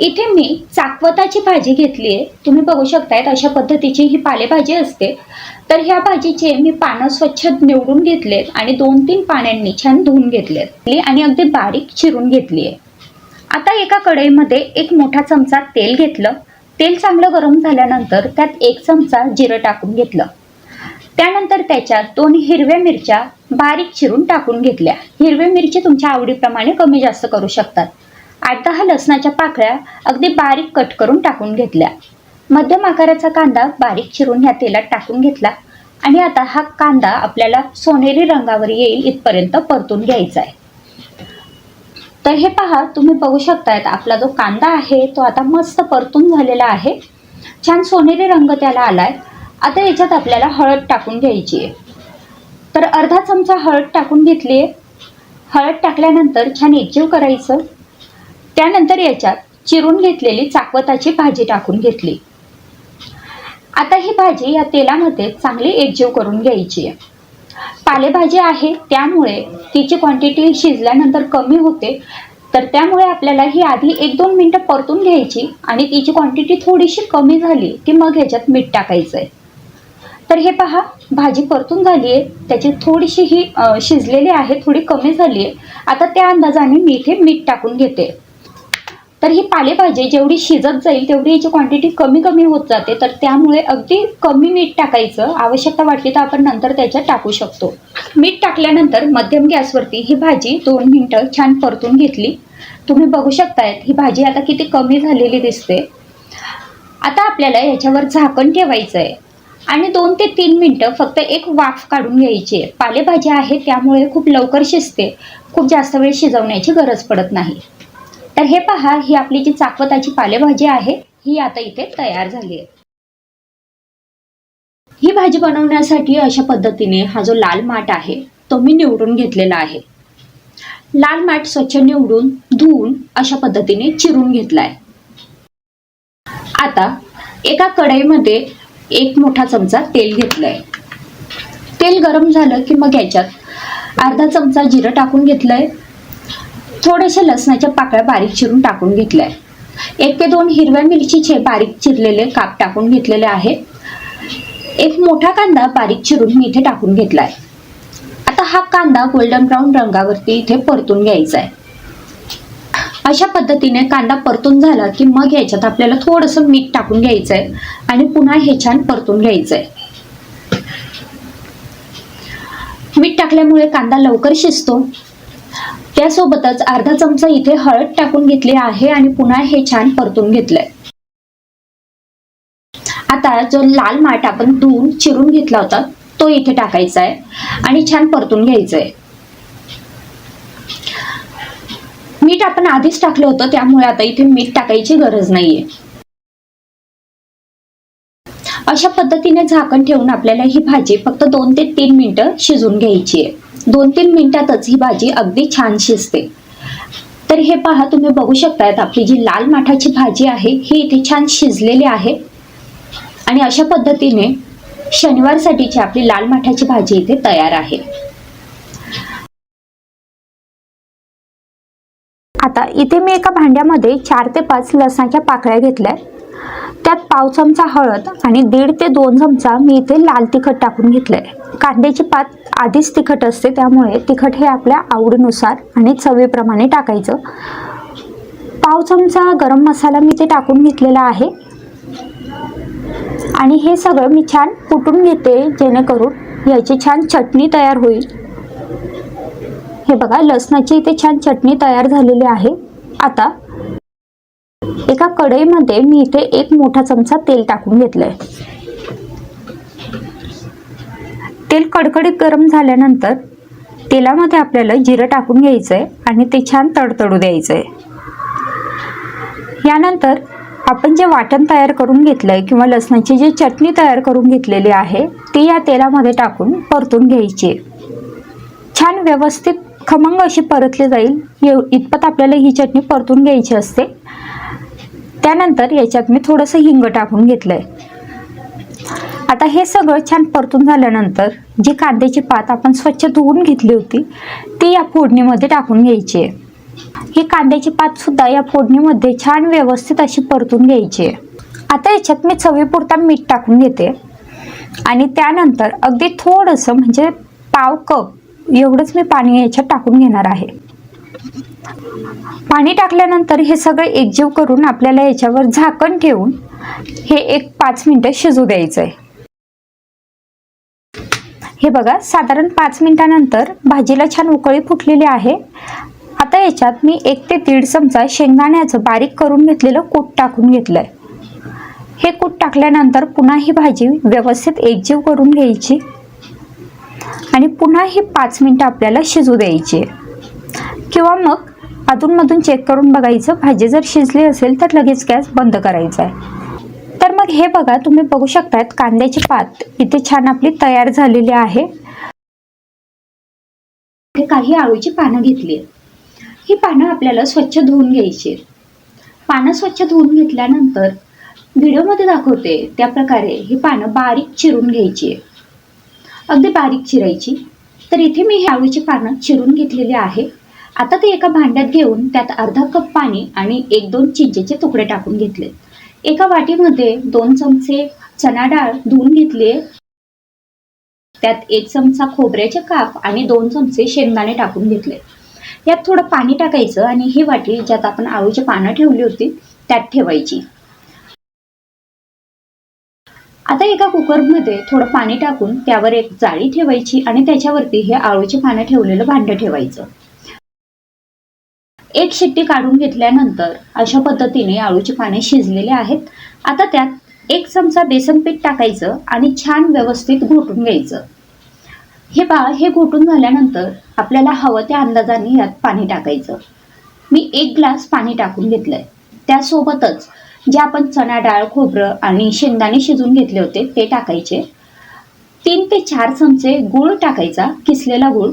इथे मी चाकवताची भाजी घेतली आहे. तुम्ही बघू शकतायत अशा पद्धतीची ही पालेभाजी असते. तर ह्या भाजीचे मी पानं स्वच्छ निवडून घेतलेत आणि दोन तीन पाण्यांनी छान धुवून घेतलेत. आणि अगदी बारीक चिरून घेतली आहे. आता एका कढईमध्ये एक मोठा चमचा तेल घेतलं. तेल चांगलं गरम झाल्यानंतर त्यात एक चमचा जिरं टाकून घेतलं. त्यानंतर त्याच्यात दोन हिरव्या मिरच्या बारीक चिरून टाकून घेतल्या. हिरव्या मिरची तुमच्या आवडीप्रमाणे कमी जास्त करू शकतात. आठ दहा लसणाच्या पाकळ्या अगदी बारीक कट करून टाकून घेतल्या. मध्यम आकाराचा कांदा बारीक चिरून ह्या तेलात टाकून घेतला आणि आता हा कांदा आपल्याला सोनेरी रंगावर येईल इथपर्यंत परतून घ्यायचा आहे. तर हे पहा तुम्ही बघू शकतायत आपला जो कांदा आहे तो आता मस्त परतून झालेला आहे. छान सोनेरी रंग त्याला आलाय. आता याच्यात आपल्याला हळद टाकून घ्यायची आहे. तर अर्धा चमचा हळद टाकून घेतली आहे. हळद टाकल्यानंतर छान एकजीव करायचं. त्यानंतर याच्यात चिरून घेतलेली चाकवताची भाजी टाकून घेतली. आता ही भाजी या तेलामध्ये चांगली एकजीव करून घ्यायची आहे. पालेभाजी आहे त्यामुळे तिची क्वांटिटी शिजल्यानंतर कमी होते. तर त्यामुळे आपल्याला ही आधी एक दोन मिनटं परतून घ्यायची आणि तिची क्वांटिटी थोडीशी कमी झाली की मग ह्याच्यात मीठ टाकायचं आहे तर हे पहा भाजी परतून झाली आहे त्याची थोडीशी ही शिजलेली आहे थोडी कमी झाली आहे आता त्या अंदाजाने मी इथे मीठ टाकून घेते. तर ही पालेभाजी जेवढी शिजत जाईल तेवढी याची क्वांटिटी कमी कमी होत जाते. तर त्यामुळे अगदी कमी मीठ टाकायचं. आवश्यकता वाटली तर आपण नंतर त्याच्यात टाकू शकतो. मीठ टाकल्यानंतर मध्यम गॅसवरती ही भाजी दोन मिनटं छान परतून घेतली. तुम्ही बघू शकतायत ही भाजी आता किती कमी झालेली दिसते. आता आपल्याला याच्यावर झाकण ठेवायचं आहे आणि दोन ते तीन मिनटं फक्त एक वाफ काढून घ्यायची आहे. पालेभाजी आहे त्यामुळे खूप लवकर शिजते. खूप जास्त वेळ शिजवण्याची गरज पडत नाही. तर हे पहा ही आपली जी चाकवताची पालेभाजी आहे ही आता इथे तयार झाली आहे. ही भाजी बनवण्यासाठी अशा पद्धतीने हा जो लाल माठ आहे तो मी निवडून घेतलेला आहे. लाल माठ स्वच्छ निवडून धुवून अशा पद्धतीने चिरून घेतलाय. आता एका कढईमध्ये एक मोठा चमचा तेल घेतलंय. तेल गरम झालं की मग याच्यात अर्धा चमचा जिरं टाकून घेतलंय. थोडेसे लसणाच्या पाकळ्या बारीक चिरून टाकून घेतल्या. एक ते दोन हिरव्या मिरचीचे बारीक चिरलेले काप टाकून घेतलेले आहे. एक मोठा कांदा बारीक चिरून मी इथे टाकून घेतलाय. आता हा कांदा गोल्डन ब्राऊन रंगावरती इथे परतून घ्यायचा आहे अशा पद्धतीने कांदा परतून झाला की मग याच्यात आपल्याला थोडंसं मीठ टाकून घ्यायचं आहे आणि पुन्हा हे छान परतून घ्यायचं आहे मीठ टाकल्यामुळे कांदा लवकर शिजतो. त्यासोबतच अर्धा चमचा इथे हळद टाकून घेतली आहे आणि पुन्हा हे छान परतून घेतलंय. आता जो लाल माठ आपण धुवून चिरून घेतला होता तो इथे टाकायचा आहे आणि छान परतून घ्यायचं आहे मीठ आपण आधीच टाकलं होतं त्यामुळे आता इथे मीठ टाकायची गरज नाहीये. अशा पद्धतीने झाकण ठेवून आपल्याला ही भाजी फक्त दोन ते तीन मिनिटं शिजून घ्यायची आहे दोन तीन मिनिटातच ही भाजी अगदी छान शिजते. तर हे पहा तुम्ही बघू शकतायत आपली जी लाल माठाची भाजी आहे ही इथे छान शिजलेली आहे. आणि अशा पद्धतीने शनिवारसाठीची आपली लाल माठाची भाजी इथे तयार आहे. आता इथे मी एका भांड्यामध्ये चार ते पाच लसणाच्या पाकळ्या घेतल्या त्यात पाव चमचा हळद आणि दीड ते दोन चमचा मी इथे लाल तिखट टाकून घेतलंय. कांद्याची पात आधीच तिखट असते त्यामुळे तिखट हे आपल्या आवडीनुसार आणि चवीप्रमाणे टाकायचं. पाव चमचा गरम मसाला मी ते टाकून घेतलेला आहे. आणि हे सगळं मी छान कुटून घेते जेणेकरून याची छान चटणी तयार होईल. हे बघा लसणाची इथे छान चटणी तयार झालेली आहे. आता एका कढईमध्ये मी इथे एक मोठा चमचा तेल टाकून घेतलंय. तेल कडकडीत गरम झाल्यानंतर तेलामध्ये आपल्याला जिरं टाकून घ्यायचंय आणि ते छान तडतडू द्यायचंय. यानंतर आपण जे वाटण तयार करून घेतलंय किंवा लसणाची जी चटणी तयार करून घेतलेली आहे ती या तेलामध्ये टाकून परतून घ्यायची. छान व्यवस्थित खमंग अशी परतली जाईल. इतपत आपल्याला ही चटणी परतून घ्यायची असते. त्यानंतर याच्यात मी थोडंसं हिंग टाकून घेतलंय. आता हे सगळं छान परतून झाल्यानंतर जी कांद्याची पात आपण स्वच्छ धुवून घेतली होती ती या फोडणीमध्ये टाकून घ्यायची आहे. ही कांद्याची पात सुद्धा या फोडणीमध्ये छान व्यवस्थित अशी परतून घ्यायची आहे. आता याच्यात मी चवीपुरता मीठ टाकून घेते. आणि त्यानंतर अगदी थोडंसं म्हणजे पाव कप एवढंच मी पाणी याच्यात टाकून घेणार आहे. पाणी टाकल्यानंतर हे सगळं एकजीव करून आपल्याला याच्यावर झाकण ठेवून हे एक पाच मिनिटं शिजू द्यायचं आहे हे बघा साधारण पाच मिनिटानंतर भाजीला छान उकळी फुटलेली आहे. आता याच्यात मी एक ते दीड चमचा शेंगदाण्याचं बारीक करून घेतलेलं कूट टाकून घेतलंय. हे कूट टाकल्यानंतर पुन्हा ही भाजी व्यवस्थित एकजीव करून घ्यायची आणि पुन्हा ही पाच मिनिटं आपल्याला शिजू द्यायची किंवा मग अधूनमधून चेक करून बघायचं. भाजी जर शिजली असेल तर लगेच गॅस बंद करायचा आहे. तर मग हे बघा तुम्ही बघू शकतात कांद्याची पात इथे छान आपली तयार झालेली आहे. काही आळूची पानं घेतली ही पानं आपल्याला स्वच्छ धुवून घ्यायची पानं स्वच्छ धुवून घेतल्यानंतर व्हिडिओमध्ये दाखवते त्या प्रकारे ही पानं बारीक चिरून घ्यायची अगदी बारीक चिरायची. तर इथे मी ही आळूची पानं चिरून घेतलेली आहे. आता ते एका भांड्यात घेऊन त्यात अर्धा कप पाणी आणि एक दोन चिंचेचे तुकडे टाकून घेतले. एका वाटीमध्ये दोन चमचे चना डाळ धुवून घेतले. त्यात एक चमचा खोबऱ्याचे काप आणि दोन चमचे शेंगदाणे टाकून घेतले. यात थोडं पाणी टाकायचं आणि ही वाटी ज्यात आपण आळूची पानं ठेवली होती त्यात ठेवायची. आता एका कुकरमध्ये थोडं पाणी टाकून त्यावर एक जाळी ठेवायची आणि त्याच्यावरती हे आळूची पानं ठेवलेलं भांडं ठेवायचं. एक शिट्टी काढून घेतल्यानंतर अशा पद्धतीने आळूची पाने शिजलेले आहेत. आता त्यात एक चमचा बेसन पीठ टाकायचं आणि छान व्यवस्थित घोटून घ्यायचं. हे पा हे घोटून झाल्यानंतर आपल्याला हवं त्या अंदाजाने यात पाणी टाकायचं. मी एक ग्लास पाणी टाकून घेतलंय. त्यासोबतच जे आपण चणा डाळ खोबरं आणि शेंगदाणे शिजून घेतले होते ते टाकायचे. तीन ते चार चमचे गूळ टाकायचा किसलेला गूळ.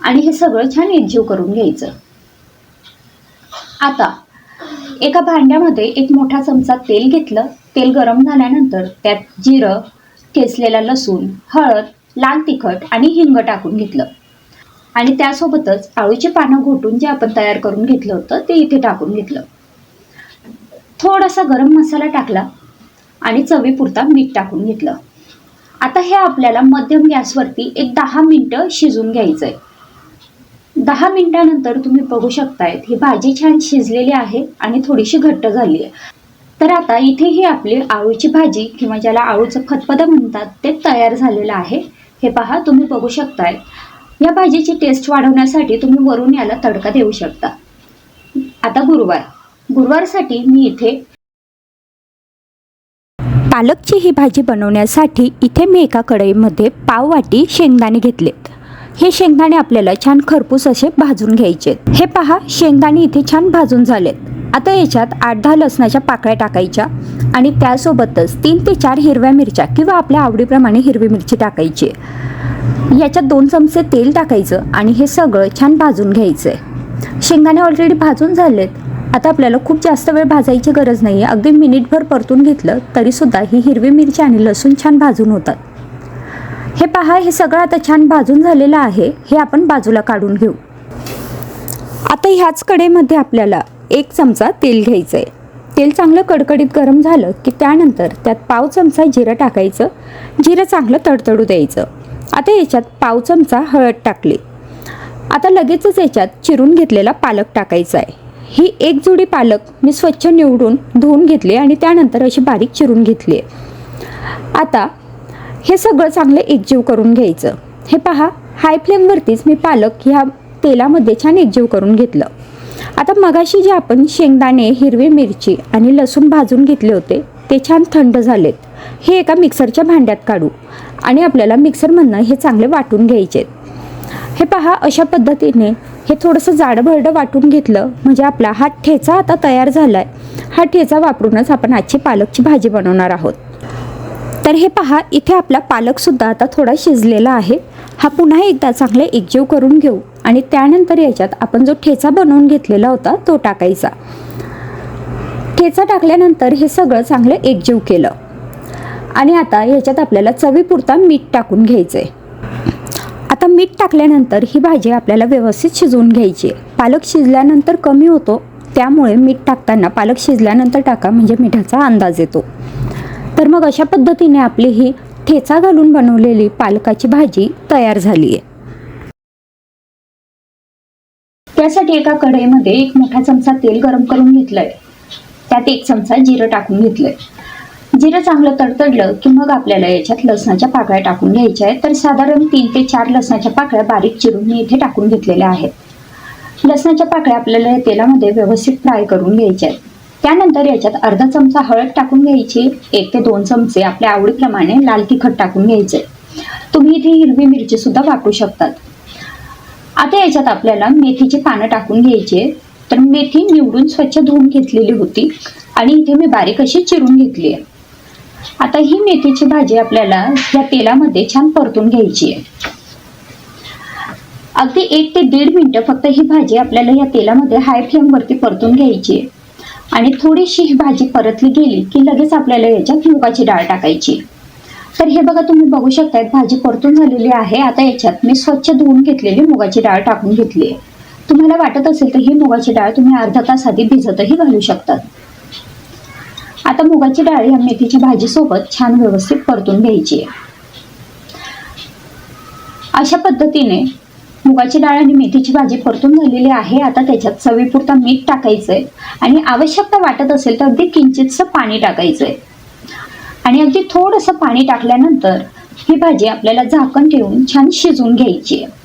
आणि हे सगळं छान एकजीव करून घ्यायचं. आता. एका भांड्यामध्ये एक मोठा चमचा तेल घेतलं. तेल गरम झाल्यानंतर त्यात जिरं केसलेला लसूण हळद लाल तिखट आणि हिंग टाकून घेतलं. आणि त्यासोबतच आळूची पानं घोटून जे आपण तयार करून घेतलं होतं ते इथे टाकून घेतलं. थोडासा गरम मसाला टाकला आणि चवीपुरता मीठ टाकून घेतलं. आता हे आपल्याला मध्यम गॅसवरती एक दहा मिनटं शिजून घ्यायचं आहे दहा मिनिटानंतर तुम्ही बघू शकतायत ही भाजी छान शिजलेली आहे आणि थोडीशी घट्ट झाली आहे. तर आता इथे ही आपली आळूची भाजी किंवा ज्याला आळूचं खतपद म्हणतात ते तयार झालेलं आहे. हे पहा तुम्ही बघू शकताय. या भाजीची टेस्ट वाढवण्यासाठी तुम्ही वरून याला तडका देऊ शकता. आता गुरुवार. गुरुवारसाठी मी इथे पालकची ही भाजी बनवण्यासाठी इथे मी एका कढईमध्ये पाव वाटी शेंगदाणे घेतलेत. हे शेंगदाणे आपल्याला छान खरपूस असे भाजून घ्यायचे हे पहा शेंगदाणे इथे छान भाजून झालेत. आता याच्यात आठ दहा लसणाच्या पाकळ्या टाकायच्या आणि त्यासोबतच तीन ते चार हिरव्या मिरच्या किंवा आपल्या आवडीप्रमाणे हिरवी मिरची टाकायची. याच्यात दोन चमचे तेल टाकायचं आणि हे सगळं छान भाजून घ्यायचं आहे शेंगदाणे ऑलरेडी भाजून झालेत. आता आपल्याला खूप जास्त वेळ भाजायची गरज नाही आहे अगदी मिनिटभर परतून घेतलं तरीसुद्धा ही हिरवी मिरची आणि लसूण छान भाजून होतात. हे पहा हे सगळं आता छान भाजून झालेलं आहे. हे आपण बाजूला काढून घेऊ. आता ह्याच कडेमध्ये आपल्याला एक चमचा तेल घ्यायचं आहे तेल चांगलं कडकडीत गरम झालं की त्यानंतर त्यात पाव चमचा जिरं टाकायचं. जिरं चांगलं तडतडू द्यायचं. आता याच्यात पाव चमचा हळद टाकली. आता लगेचच याच्यात चिरून घेतलेला पालक टाकायचा आहे ही एक जुडी पालक मी स्वच्छ निवडून धुवून घेतली आणि त्यानंतर अशी बारीक चिरून घेतली आहे आता हे सगळं चांगलं एकजीव करून घ्यायचं. हे पहा हाय फ्लेमवरतीच मी पालक ह्या तेलामध्ये छान एकजीव करून घेतलं. आता मगाशी जे आपण शेंगदाणे हिरवी मिरची आणि लसूण भाजून घेतले होते ते छान थंड झालेत. हे एका मिक्सरच्या भांड्यात काढू आणि आपल्याला मिक्सरमधनं हे चांगले वाटून घ्यायचे. हे पहा अशा पद्धतीने हे थोडंसं जाडभरडं वाटून घेतलं म्हणजे आपला हा ठेचा आता तयार झाला आहे हा ठेचा वापरूनच आपण आजची पालकची भाजी बनवणार आहोत. तर हे पहा इथे आपला पालकसुद्धा आता थोडा शिजलेला आहे. हा पुन्हा एकदा चांगले एकजीव करून घेऊ आणि त्यानंतर याच्यात आपण जो ठेचा बनवून घेतलेला होता तो टाकायचा. ठेचा टाकल्यानंतर हे सगळं चांगलं एकजीव केलं. आणि आता याच्यात आपल्याला चवीपुरता मीठ टाकून घ्यायचं आहे आता मीठ टाकल्यानंतर ही भाजी आपल्याला व्यवस्थित शिजवून घ्यायची आहे. पालक शिजल्यानंतर कमी होतो त्यामुळे मीठ टाकताना पालक शिजल्यानंतर टाका म्हणजे मिठाचा अंदाज येतो. तर मग अशा पद्धतीने आपली ही ठेचा घालून बनवलेली पालकाची भाजी तयार झाली आहे. त्यासाठी एका कढईमध्ये एक मोठा चमचा तेल गरम करून घेतलंय. त्यात एक चमचा जिरं टाकून घेतलंय. जिरं चांगलं तडतडलं की मग आपल्याला याच्यात लसणाच्या पाकळ्या टाकून घ्यायच्या आहेत. तर साधारण तीन ते चार लसणाच्या पाकळ्या बारीक चिरून मी इथे टाकून घेतलेल्या आहेत. लसणाच्या पाकळ्या आपल्याला या तेलामध्ये व्यवस्थित फ्राय करून घ्यायच्या आहेत. त्यानंतर याच्यात अर्धा चमचा हळद टाकून घ्यायची एक ते दोन चमचे आपल्या आवडीप्रमाणे लाल तिखट टाकून घ्यायचे. तुम्ही इथे हिरवी मिरची सुद्धा वापरू शकतात. आता याच्यात आपल्याला मेथीची पानं टाकून घ्यायची तर मेथी निवडून स्वच्छ धुवून घेतलेली होती आणि इथे मी बारीक अशी चिरून घेतली आहे. आता ही मेथीची भाजी आपल्याला या तेलामध्ये छान परतून घ्यायची आहे. अगदी एक ते दीड मिनिटं फक्त ही भाजी आपल्याला या तेलामध्ये हाय फ्लेमवरती परतून घ्यायची आहे. आणि थोडीशी ही भाजी परतली गेली की लगेच आपल्याला याच्यात मुगाची डाळ टाकायची. तर हे बघा तुम्ही बघू शकताय भाजी परतून झालेली आहे. आता याच्यात मी स्वच्छ धुवून घेतलेली मुगाची डाळ टाकून घेतली आहे. तुम्हाला वाटत असेल तर ही मुगाची डाळ तुम्ही अर्धा तास आधी भिजतही घालू शकतात आता मुगाची डाळ या मेथीच्या भाजीसोबत छान व्यवस्थित परतून घ्यायची आहे. अशा पद्धतीने मुगाची डाळ आणि मेथीची भाजी परतून झालेली आहे. आता त्याच्यात चवीपुरता मीठ टाकायचंय. आणि आवश्यकता वाटत असेल तर अगदी किंचितसं पाणी टाकायचंय. आणि अगदी थोडंसं पाणी टाकल्यानंतर ही भाजी आपल्याला झाकण ठेवून छान शिजवून घ्यायची आहे.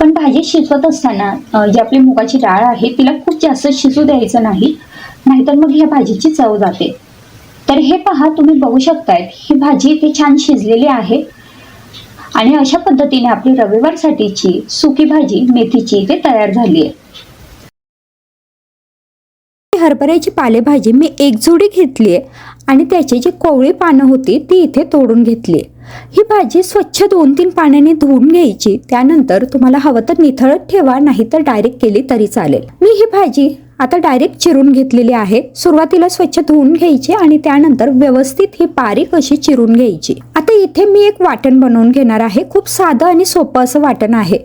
पण भाजी शिजवत असताना जी आपली मुगाची डाळ आहे तिला खूप जास्त शिजू द्यायचं नाही. नाहीतर मग ह्या भाजीची चव जाते. तर हे पहा तुम्ही बघू शकताय ही भाजी इथे छान शिजलेली आहे. आणि अशा पद्धतीने आपली रविवारसाठीची सुकी भाजी मेथीची इथे तयार झाली आहे. हरभऱ्याची पालेभाजी मी एक जोडी घेतली आहे आणि त्याची जी कोवळी पानं होती ती इथे तोडून घेतली ही भाजी स्वच्छ दोन तीन पाण्याने धुवून घ्यायची. त्यानंतर तुम्हाला हवं तर निथळत ठेवा नाही तर डायरेक्ट केली तरी चालेल. मी ही भाजी आता डायरेक्ट चिरून घेतलेली आहे. सुरुवातीला स्वच्छ धुवून घ्यायची आणि त्यानंतर व्यवस्थित ही बारीक अशी चिरून घ्यायची. आता इथे मी एक वाटण बनवून घेणार आहे. खूप साधं आणि सोपं असं वाटण आहे.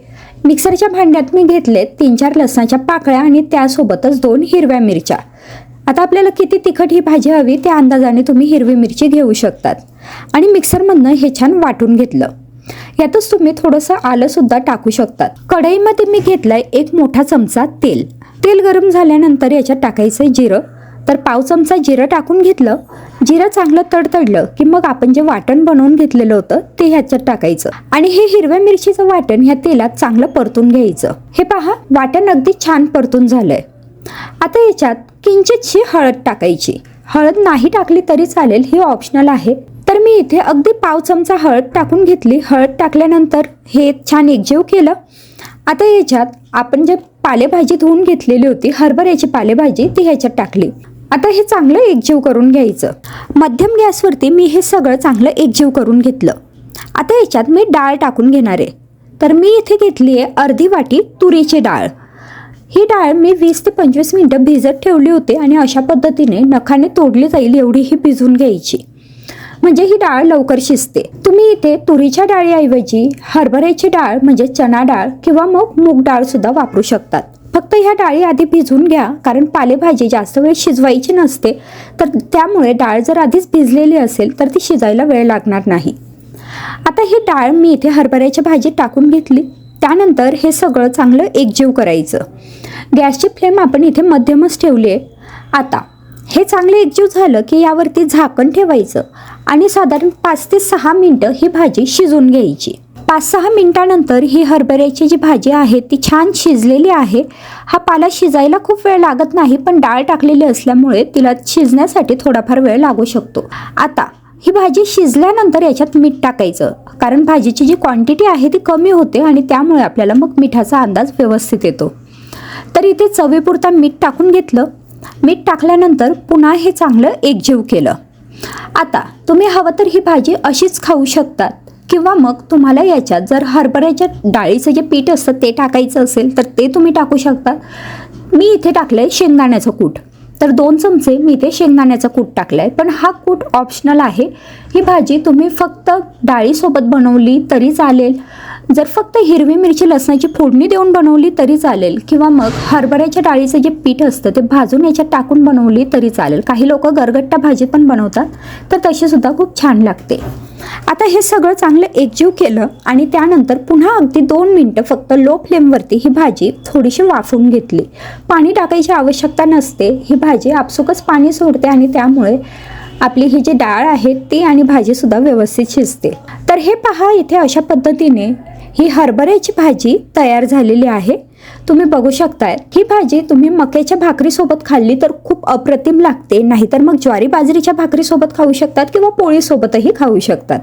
मिक्सरच्या भांड्यात मी घेतले तीन चार लसणाच्या पाकळ्या आणि त्यासोबतच दोन हिरव्या मिरच्या. आता आपल्याला किती तिखट ही भाजी हवी त्या अंदाजाने तुम्ही हिरवी मिरची घेऊ शकतात. आणि मिक्सरमधनं हे छान वाटून घेतलं. यातच तुम्ही थोडंसं आलं सुद्धा टाकू शकतात. कढईमध्ये मी घेतलाय एक मोठा चमचा तेल. तेल गरम झाल्यानंतर याच्यात टाकायचं जिरं. तर पाव चमचा जिरं टाकून घेतलं. जिरं चांगलं तडतडलं की मग आपण जे वाटण बनवून घेतलेलं होतं ते ह्याच्यात टाकायचं. आणि हे हिरव्या मिरचीचं वाटण ह्या तेलात चांगलं परतून घ्यायचं. हे पहा वाटण अगदी छान परतून झालंय. आता याच्यात किंचितशी हळद टाकायची. हळद नाही टाकली तरी चालेल हे ऑप्शनल आहे. तर मी इथे अगदी पाव चमचा हळद टाकून घेतली. हळद टाकल्यानंतर हे छान एकजीव केलं. आता याच्यात आपण जे पालेभाजी धुवून घेतलेली होती हरभऱ्याची पालेभाजी ती ह्याच्यात टाकली. आता हे चांगलं एकजीव करून घ्यायचं. मध्यम गॅसवरती मी हे सगळं चांगलं एकजीव करून घेतलं. आता याच्यात मी डाळ टाकून घेणार आहे. तर मी इथे घेतली आहे अर्धी वाटी तुरीची डाळ. ही डाळ मी वीस ते पंचवीस मिनटं भिजत ठेवली होती आणि अशा पद्धतीने नखाने तोडली जाईल एवढी ही भिजून घ्यायची. म्हणजे ही डाळ लवकर शिजते. तुम्ही इथे तुरीच्या डाळीऐवजी हरभऱ्याची डाळ म्हणजे चणा डाळ किंवा मग मूग डाळ सुद्धा वापरू शकतात. फक्त ह्या डाळी आधी भिजवून घ्या कारण पालेभाजी जास्त वेळ शिजवायची नसते तर त्यामुळे डाळ जर आधीच भिजलेली असेल तर ती शिजायला वेळ लागणार नाही. आता ही डाळ मी इथे हरभऱ्याच्या भाजीत टाकून घेतली. त्यानंतर हे सगळं चांगलं एकजीव करायचं. गॅसची फ्लेम आपण इथे मध्यमच ठेवली आहे. आता हे चांगलं एकजीव झालं की यावरती झाकण ठेवायचं आणि साधारण पाच ते सहा मिनटं ही भाजी शिजून घ्यायची. पाच सहा मिनटानंतर ही हरभऱ्याची जी भाजी आहे ती छान शिजलेली आहे. हा पाला शिजायला खूप वेळ लागत नाही पण डाळ टाकलेली असल्यामुळे तिला शिजण्यासाठी थोडाफार वेळ लागू शकतो. आता ही भाजी शिजल्यानंतर याच्यात मीठ टाकायचं कारण भाजीची जी क्वांटिटी आहे ती कमी होते आणि त्यामुळे आपल्याला मग मिठाचा अंदाज व्यवस्थित येतो. तर इथे चवीपुरता मीठ टाकून घेतलं. मीठ टाकल्यानंतर पुन्हा हे चांगलं एकजीव केलं. आता तुम्ही हवं तर ही भाजी अशीच खाऊ शकतात. किंवा मग तुम्हाला याच्यात जर हरभऱ्याच्या डाळीचं जे पीठ असतं ते टाकायचं असेल तर ते तुम्ही टाकू शकता. मी इथे टाकलं आहे शेंगदाण्याचं कूट. तर दोन चमचे मी इथे शेंगदाण्याचा कूट टाकला आहे पण हा कूट ऑप्शनल आहे. ही भाजी तुम्ही फक्त डाळीसोबत बनवली तरी चालेल. जर फक्त हिरवी मिरची लसणाची फोडणी देऊन बनवली तरी चालेल किंवा मग हरभऱ्याच्या डाळीचं जे पीठ असतं ते भाजून याच्यात टाकून बनवली तरी चालेल. काही लोक गरगट्टा भाजी पण बनवतात तर तशी सुद्धा खूप छान लागते. आता हे सगळं चांगलं एकजीव केलं आणि त्यानंतर पुन्हा अगदी दोन मिनटं फक्त लो फ्लेमवरती ही भाजी थोडीशी वाफवून घेतली. पाणी टाकायची आवश्यकता नसते ही भाजी आपसुकच पाणी सोडते आणि त्यामुळे आपली ही जी डाळ आहे ती आणि भाजीसुद्धा व्यवस्थित शिजते. तर हे पहा इथे अशा पद्धतीने ही हरभऱ्याची भाजी तयार झालेली आहे. तुम्ही बघू शकताय ही भाजी तुम्ही मक्याच्या भाकरीसोबत खाल्ली तर खूप अप्रतिम लागते. नाहीतर मग ज्वारी बाजरीच्या भाकरीसोबत खाऊ शकतात किंवा पोळीसोबतही खाऊ शकतात.